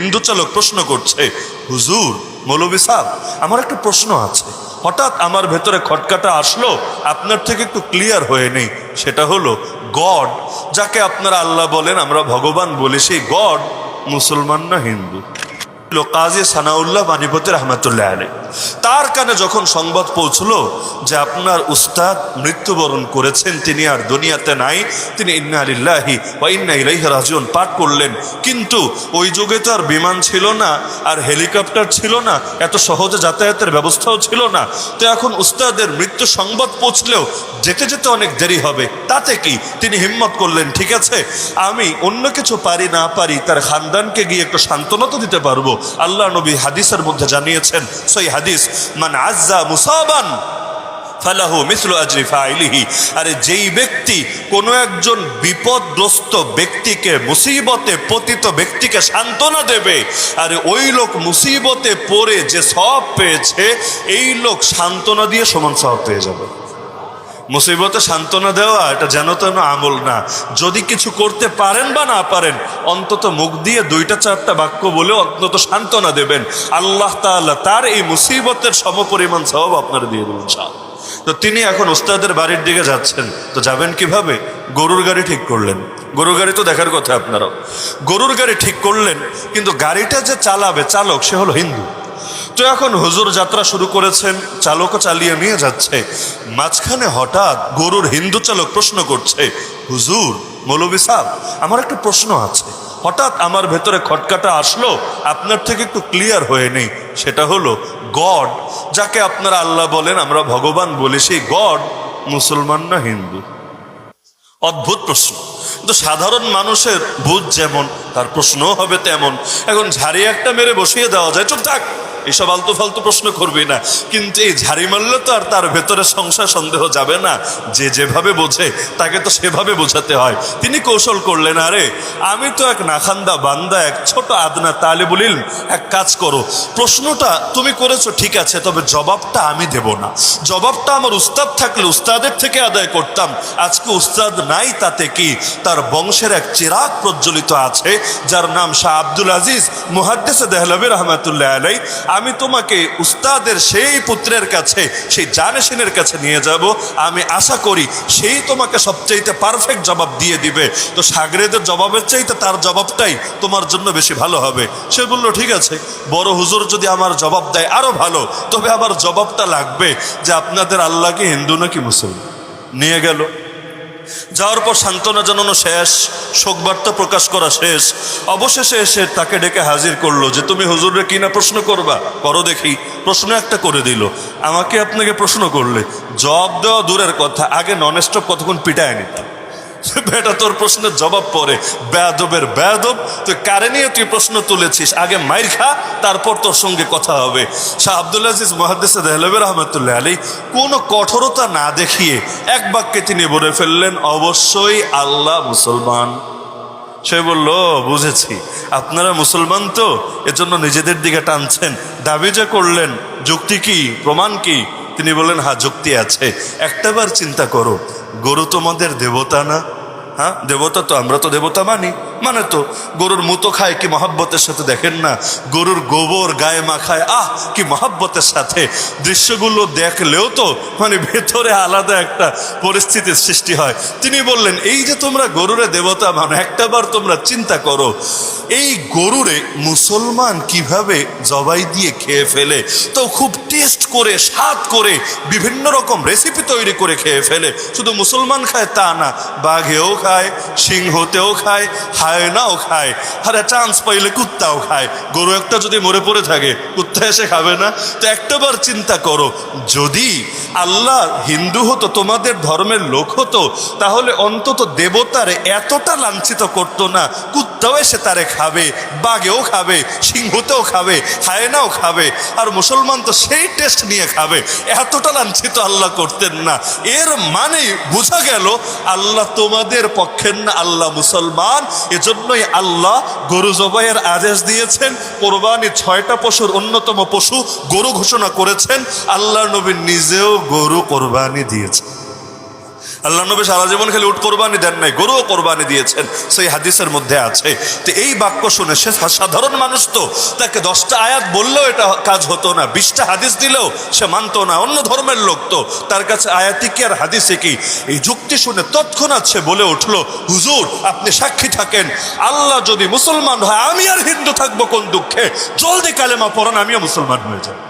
হিন্দু চালক প্রশ্ন করছে, হুজুর, মৌলবী সাহ, আমার একটা প্রশ্ন আছে। হঠাৎ আমার ভেতরে খটকাটা আসলো, আপনার থেকে একটু ক্লিয়ার হয়ে নেই। সেটা হলো, গড, যাকে আপনারা আল্লাহ বলেন, আমরা ভগবান বলি, সেই গড মুসলমান না হিন্দু? কাজী সানাউল্লাহ মানিপতি রহমতুল্লাহ আলী তার কানে যখন সংবাদ পৌঁছলো যে আপনার উস্তাদ মৃত্যুবরণ করেছেন, তিনি আর দুনিয়াতে নাই, তিনি ইন্না আলিল্লাহি বা ইন্না ইলাইহি পাঠ করলেন। কিন্তু ওই যুগে তো আর বিমান ছিল না, আর হেলিকপ্টার ছিল না, এত সহজে যাতায়াতের ব্যবস্থাও ছিল না। তো এখন উস্তাদের মৃত্যু সংবাদ পৌঁছলেও যেতে যেতে অনেক দেরি হবে। তাতে কি? তিনি হিম্মত করলেন, ঠিক আছে, আমি অন্য কিছু পারি না পারি, তার খানদানকে গিয়ে একটু সান্ত্বনা তো দিতে পারব। আল্লাহ নবী হাদিসের মধ্যে জানিয়েছেন সেই হাদিস, মান আজ্জা মুসাবান, ফালাহু মিসলু আজরি ফাইলিহি। আরে যেই ব্যক্তি কোনো একজন বিপদগ্রস্ত ব্যক্তিকে, মুসিবতে পতিত ব্যক্তিকে সান্ত্বনা দেবে, আরে ওই লোক মুসিবতে পড়ে যে সব পেয়েছে, এই লোক সান্ত্বনা দিয়ে সমান সব পেয়ে যাবে। মুসিবতে সান্ত্বনা দেওয়া, এটা যেন তেন আমল না। যদি কিছু করতে পারেন বা না পারেন, অন্তত মুখ দিয়ে দুইটা চারটা বাক্য বলে অন্তত সান্ত্বনা দেবেন। আল্লাহ তাআলা তার এই মুসিবতের সমপরিমাণ সব আপনার দিয়ে দেবেন সব তো তিনি এখন ওস্তাদের বাড়ির দিকে যাচ্ছেন। তো যাবেন কীভাবে? গরুর গাড়ি ঠিক করলেন। গরুর গাড়ি তো দেখার কথা আপনারাও। গরুর গাড়ি ঠিক করলেন, কিন্তু গাড়িটা যে চালাবে, চালক, সে হলো হিন্দু। তো এখন হুজুর যাত্রা শুরু করেছেন চালকও চালিয়ে নিয়ে যাচ্ছে। মাঝখানে হঠাৎ গরুর হিন্দু চালক প্রশ্ন করছে, হুজুর মৌলবী সাহ, আমার একটা প্রশ্ন আছে। হঠাৎ আমার ভেতরে খটকাটা আসলো, আপনার থেকে একটু ক্লিয়ার হয়ে নেই। সেটা হলো, গড, যাকে আপনারা আল্লাহ বলেন, আমরা ভগবান বলি, সেই গড মুসলমান না হিন্দু? অদ্ভুত প্রশ্ন। কিন্তু সাধারণ মানুষের বুঝ যেমন, তার প্রশ্নও হবে তেমন। এখন ঝাড়ি একটা মেরে বসিয়ে দেওয়া যায় চুপ থাক এইসব আলতু ফালতু প্রশ্ন করবি না। কিন্তু এই ঝাড়ি মারলে তো আর তার ভেতরে সংসার সন্দেহ যাবে না। যে যেভাবে বোঝে, তাকে তো সেভাবে বোঝাতে হয়। তিনি কৌশল করলেন, আরে, আমি তো এক নাখান্দা বান্দা, এক ছোট আদনা তালে বলিল এক কাজ করো, প্রশ্নটা তুমি করেছ ঠিক আছে, তবে জবাবটা আমি দেব না। জবাবটা আমার উস্তাদ থাকলে উস্তাদের থেকে আদায় করতাম। আজকে উস্তাদ নাই তাতে কি? তার বংশের এক চিরাগ প্রজ্বলিত আছে, যার নাম শাহ আব্দুল আজিজ মুহাদ্দেসে দেহলবী রহমাতুল্লাহ আলাই আমি তোমাকে উস্তাদের সেই পুত্রের কাছে, সেই জানেশিনের কাছে নিয়ে যাব। আমি আশা করি সেই তোমাকে সবচাইতে পারফেক্ট জবাব দিয়ে দিবে। তো সাগরেদের জবাবের চাইতে তার জবাবটাই তোমার জন্য বেশি ভালো হবে। সে বলল, ঠিক আছে। বড় হুজুর যদি আমার জবাব দেয় আরও ভালো। তবে আমার জবাবটা লাগবে যে আপনাদের আল্লাহকে হিন্দু নাকি মুসলমান? নিয়ে গেল। যাওয়ার পর সান্ত্বনা জানানো শেষ, শোকবার্তা প্রকাশ করা শেষ। অবশেষে এসে তাকে ডেকে হাজির করল যে, তুমি হুজুরে কি না প্রশ্ন করবা? করো দেখি। প্রশ্ন একটা করে দিল। আমাকে আপনাকে প্রশ্ন করলে, জবাব দেওয়া দূরের কথা, আগে নন স্টপ কতক্ষণ পিটায় নিতাম? বেটা তোর প্রশ্নের জবাব পরে। বেয়াদবের বেয়াদব, তুই কারে নিয়ে তুই প্রশ্ন তুলেছিস? আগে মাইর খা, তারপর তোর সঙ্গে কথা হবে। শাহ আব্দুল আজিজ মহাদ্দেসে রহমতুল্লাহ আলী কোনো কঠোরতা না দেখিয়ে এক বাক্যে তিনি বলে ফেললেন, অবশ্যই আল্লাহ মুসলমান। সে বলল, বুঝেছি। আপনারা মুসলমান তো, এজন্য নিজেদের দিকে টানছেন। দাবি যে করলেন, যুক্তি কি, প্রমাণ কি? তিনি বললেন হা যুক্তি আছে। একটাবার চিন্তা করো, গরু তোমাদের দেবতা না? হ্যাঁ দেবতা তো আমরা তো দেবতা মানি। মানে তো গরুর মুতো খায় কি মহাব্বতের সাথে দেখেন না? গরুর গোবর গায়ে মাখায়, আহ, কি মহাব্বতের সাথে? দৃশ্যগুলো দেখলেও তো মানে ভেতরে আলাদা একটা পরিস্থিতির সৃষ্টি হয়। তিনি বললেন, এই যে তোমরা গরুরে দেবতা মানো একটাবার তোমরা চিন্তা করো, এই গরুরে মুসলমান কীভাবে জবাই দিয়ে খেয়ে ফেলে? তো খুব টেস্ট করে, স্বাদ করে, বিভিন্ন রকম রেসিপি তৈরি করে খেয়ে ফেলে। শুধু মুসলমান খায় তা না, বাঘেও খায়, সিংহতেও খায় হায়নাও খায়। আরে চান্স পাইলে কুত্তাও খায়। গরু একটা যদি মরে পড়ে থাকে, কুত্তা এসে খাবে না? তো একটাবার চিন্তা করো, যদি আল্লাহ হিন্দু হতো, তোমাদের ধর্মের লোক হতো, তাহলে অন্তত দেবতারে এতটা লাঞ্ছিত করতো না কুত্তাও এসে তারে খাবে, বাঘেও খাবে, সিংহতেও খাবে, হায়নাও খাবে, আর মুসলমান তো সেই টেস্ট নিয়ে খাবে। এতটা লাঞ্ছিত আল্লাহ করতেন না। এর মানে বোঝা গেল, আল্লাহ তোমাদের পক্ষের না, আল্লাহ মুসলমান। এজন্যই আল্লাহ গরু জবাইয়ের আদেশ দিয়েছেন, কোরবানি ছয়টা পশুর অন্যতম পশু গরু ঘোষণা করেছেন, আল্লাহ নবী নিজেও গরু কোরবানি দিয়েছেন। আল্লাহ নবী সারা জীবন খালি উট কোরবানি দেন নাই, গরুও কোরবানি দিয়েছেন। সেই হাদিসের মধ্যে আছে। তো এই বাক্য শুনে সে সাধারণ মানুষ তো তাকে দশটা আয়াত বললেও এটা কাজ হতো না, বিশটা হাদিস দিলেও সে মানতো না। অন্য ধর্মের লোক তো, তার কাছে আয়াতি কি আর হাদিসে কি? এই যুক্তি শুনে তৎক্ষণাৎ সে বলে উঠল, হুজুর, আপনি সাক্ষী থাকেন। আল্লাহ যদি মুসলমান হয়, আমি আর হিন্দু থাকব কোন দুঃখে? জলদি কালেমা পড়ান, আমিও মুসলমান হয়ে যাব।